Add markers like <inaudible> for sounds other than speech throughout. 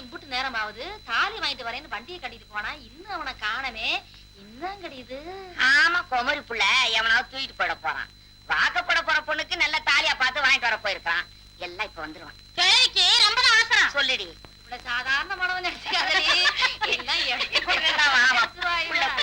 இம்புட்டு நேரம் ஆகுது தாலி வாங்கிட்டு வரேன்னு வண்டியை கட்டிட்டு போனா இன்னும் அவனை காணமே. இன்னும் கிடையுது ஆமா குமரி புள்ள. எவனாவது தூக்கிட்டு போயிட போறான். வாக்கப்பட போற பொண்ணுக்கு நல்ல தாலியா பார்த்து வாங்கிட்டு வர போயிருக்கான் எல்லாம் இப்ப வந்துருவான். கிழக்கு ரொம்ப அவசரம் சொல்லிடி. சாதாரண மனவன் நினைச்சுக்காதடி <laughs> எல்லாம் எடுத்து. புள்ள, <laughs>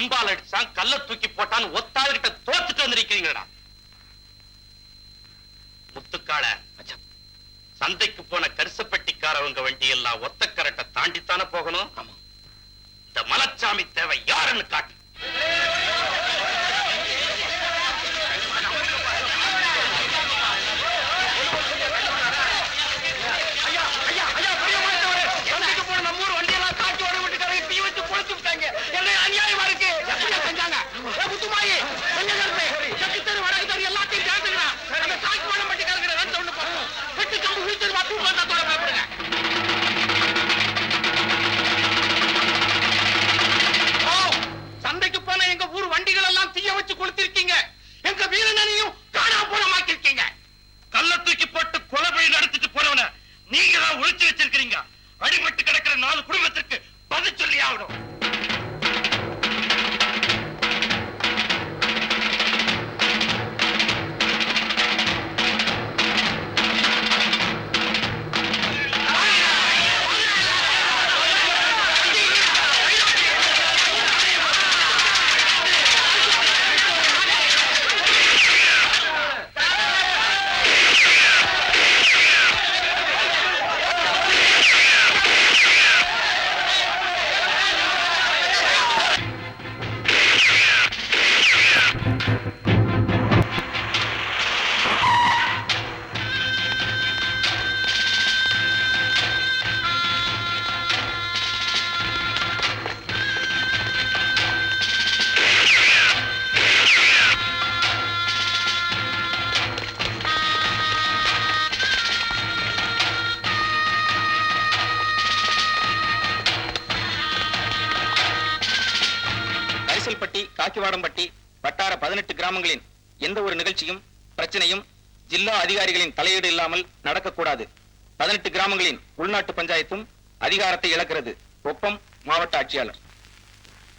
கம்பால் அடிச்சான் கல்ல தூக்கி போட்டான் ஒத்தாள் கிட்ட தோத்துட்டு வந்திருக்கீங்கடா முத்துக்கால சந்தைக்கு போன கரிசப்பட்டிக்காரவங்க வண்டி எல்லாம் ஒத்த கரட்டை தாண்டித்தானே போகணும்? இந்த மலச்சாமி தேவை யாருன்னு காட்டு. கிராமங்களின் எந்த ஒரு நிகழ்ச்சியும் பிரச்சனையும் ஜில்லா அதிகாரிகளின் தலையீடு இல்லாமல் நடக்கக்கூடாது. பதினெட்டு கிராமங்களின் உள்நாட்டு பஞ்சாயத்தும் அதிகாரத்தை இழக்கிறது. ஒப்பம் மாவட்ட ஆட்சியாளர்.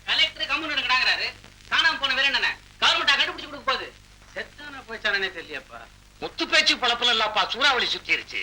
கலெக்டர் கம்முன்னு காணாம போன வேற என்ன கவர்மெண்டா கண்டுபிடிச்சு கொடுக்க போகுது. செத்தானா போச்சானே தெரியலையாப்பா முத்து பேச்சு பழப்பல இல்லப்பா சூறாவளி சுத்திருச்சு.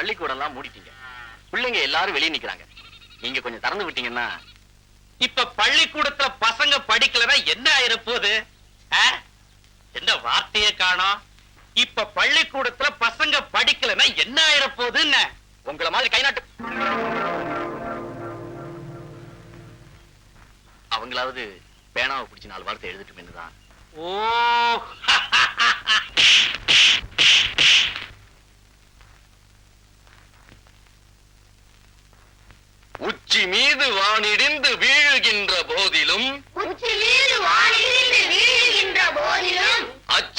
பள்ளிக்கூடம் எல்லாம் மூடிட்டீங்க. பிள்ளைங்க எல்லாரும் வெளியே நிக்கிறாங்க. நீங்க கொஞ்சம் திறந்து விட்டீங்கன்னா இப்ப பள்ளிக்கூடத்துல பசங்க படிக்கலன்னா என்ன ஆயிர போகுது ஆ? என்ன வார்த்தையே காணோம்? இப்ப பள்ளிக்கூடத்துல பசங்க படிக்கலன்னா என்ன ஆயிர போகுதுன்னு உங்களை மாதிரி கை நாட்டு அவங்களாவது பேனாவை பிடிச்சு நாலு வார்த்தை எழுதிட்டு தான் ஓ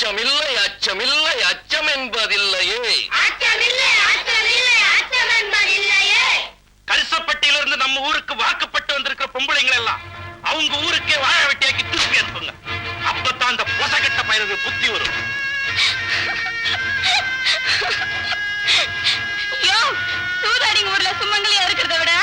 அச்சமில்லை அச்சமில்லை அச்சம் என்பதில்லையே அச்சமில்லை அச்சமில்லை அச்சம் என்பதில்லையே கரிசப்பட்டியில இருந்து நம்ம ஊருக்கு வாக்கப்பட்டு வந்திருக்கிற பொம்பளைங்களை எல்லாம் அவங்க ஊருக்கே வாழ வெட்டியாக்கி திருப்பி அனுப்புங்க. அப்பதான் அந்த பொசகட்ட பயிருக்கு புத்தி வரும். ஊர்ல சுமங்கலியா இருக்கிறத விட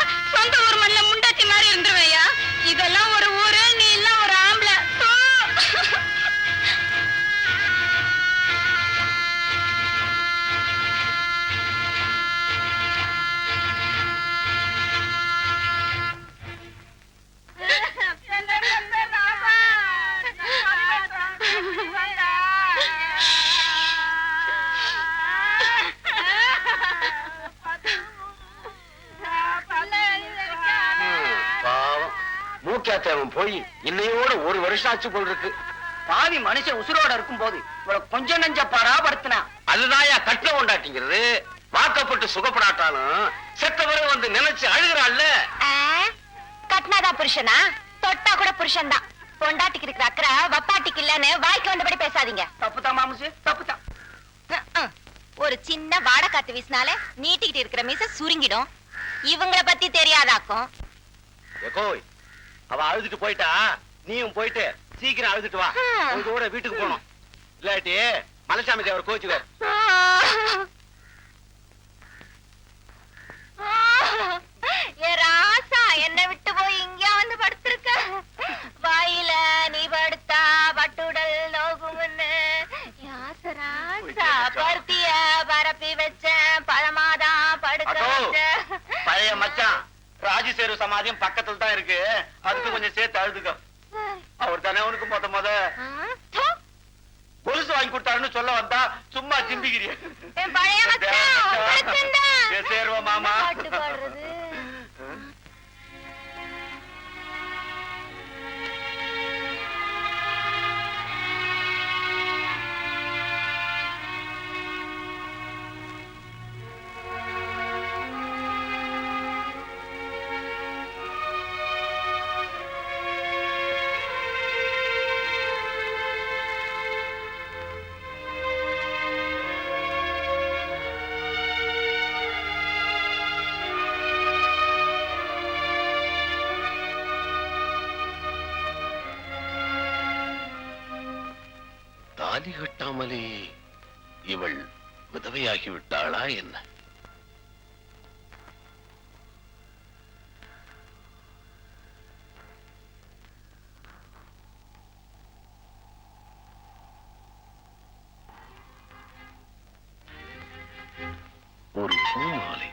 மூக்காத்தேவன் போய் இன்னையோட ஒரு வருஷம் ஆச்சு போல் இருக்கு. பாவி மனுஷன் உசுரோட இருக்கும் போது இவ்வளவு கொஞ்சம் நெஞ்ச பராபடுத்தினா அதுதான்யா கட்டில கொண்டாட்டிங்கிறது. வாக்கப்பட்டு சுகப்படாட்டாலும் செத்தவரை வந்து நினைச்சு அழுகிறாள்ல. கட்னாதான் புருஷனா? தொட்டா கூட புருஷன் தான் பொண்டாட்டிக்கு இருக்கிற இல்லன்னு வாய்க்கு வந்தபடி பேசாதீங்க. தப்புதான் மாமுசு தப்புதான். அஹ், ஒரு சின்ன வாடை காத்து வீசினாலே நீட்டிக்கிட்டு இருக்கிற மீச சுருங்கிடும். இவங்கள பத்தி தெரியாதாக்கும். அவ அழுதுட்டு போயிட்டா நீயும் போயிட்டு சீக்கிரம் அழுதுட்டு வா. உங்க கூட வீட்டுக்கு போகணும். இல்லாட்டி மலைசாமி தேவர் ராசா என்ன விட்டு போய் இங்க வந்து படுத்திருக்க. வாயில ராஜசேரு சமாதியம் பக்கத்துல தான் இருக்கு. அதுக்கு கொஞ்சம் சேர்த்து அழுதுக்கோ. அவர் தானே உனக்கு மொத மொத கொலுசு வாங்கி கொடுத்தாருன்னு சொல்ல வந்தா சும்மா சிந்திக்கிறிய என் பழைய மச்சான் உங்களுக்குந்தான். சேர்வா மாமா. தாலி கட்டாமலே இவள் விதவையாகி விட்டாளா என்ன? ஒரு பூமாலை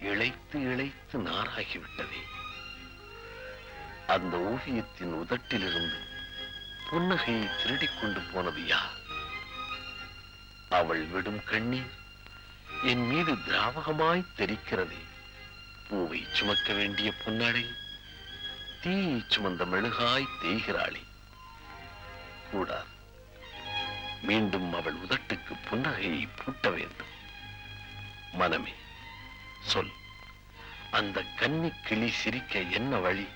இழைத்து இழைத்து நாராகிவிட்டதே. அந்த ஓவியத்தின் உதட்டிலிருந்து புன்னகையை திருடிக் கொண்டு போனது யார்? அவள் விடும் கண்ணீர் என் மீது திராவகமாய் தெரிக்கிறதே. பூவை சுமக்க வேண்டிய பொன்னடை தீயை சுமந்த மெழுகாய் தேய்கிறாளே. கூடாது. மீண்டும் அவள் உதட்டுக்கு புன்னகையை பூட்ட வேண்டும். மனமே சொல். அந்த கன்னி கிளி சிரிக்க என்ன வழி?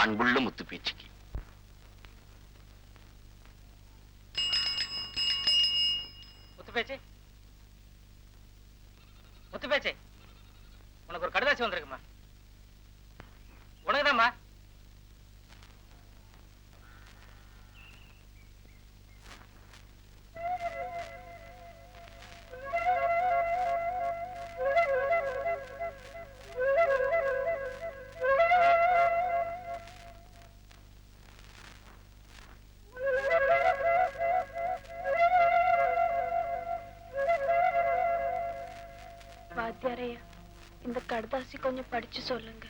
அன்புள்ள முத்து பேச்சுக்கு முத்து பேச்சு முத்து பேச்சு உனக்கு ஒரு கடுதாசி வந்திருக்குமா? கடுதாசி கொஞ்சம் படிச்சு சொல்லுங்க.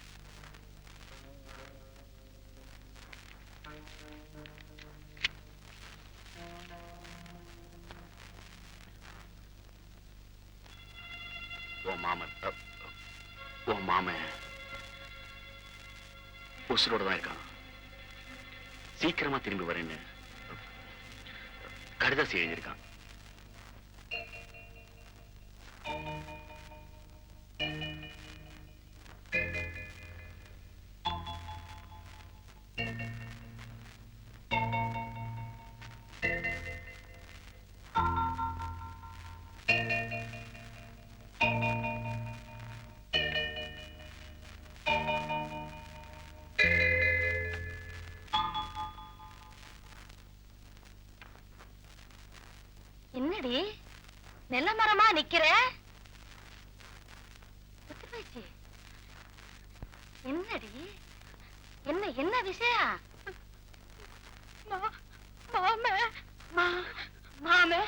உன் மாமன் உன் உசுரோட தான் இருக்கான். சீக்கிரமா திரும்பி வரேன்னு கடிதாசி எழுதியிருக்கான். என்னடி? நெல்ல மரமா நிக்கிற? என்னடி? என்ன என்ன விஷயம் மாமே. மாமே.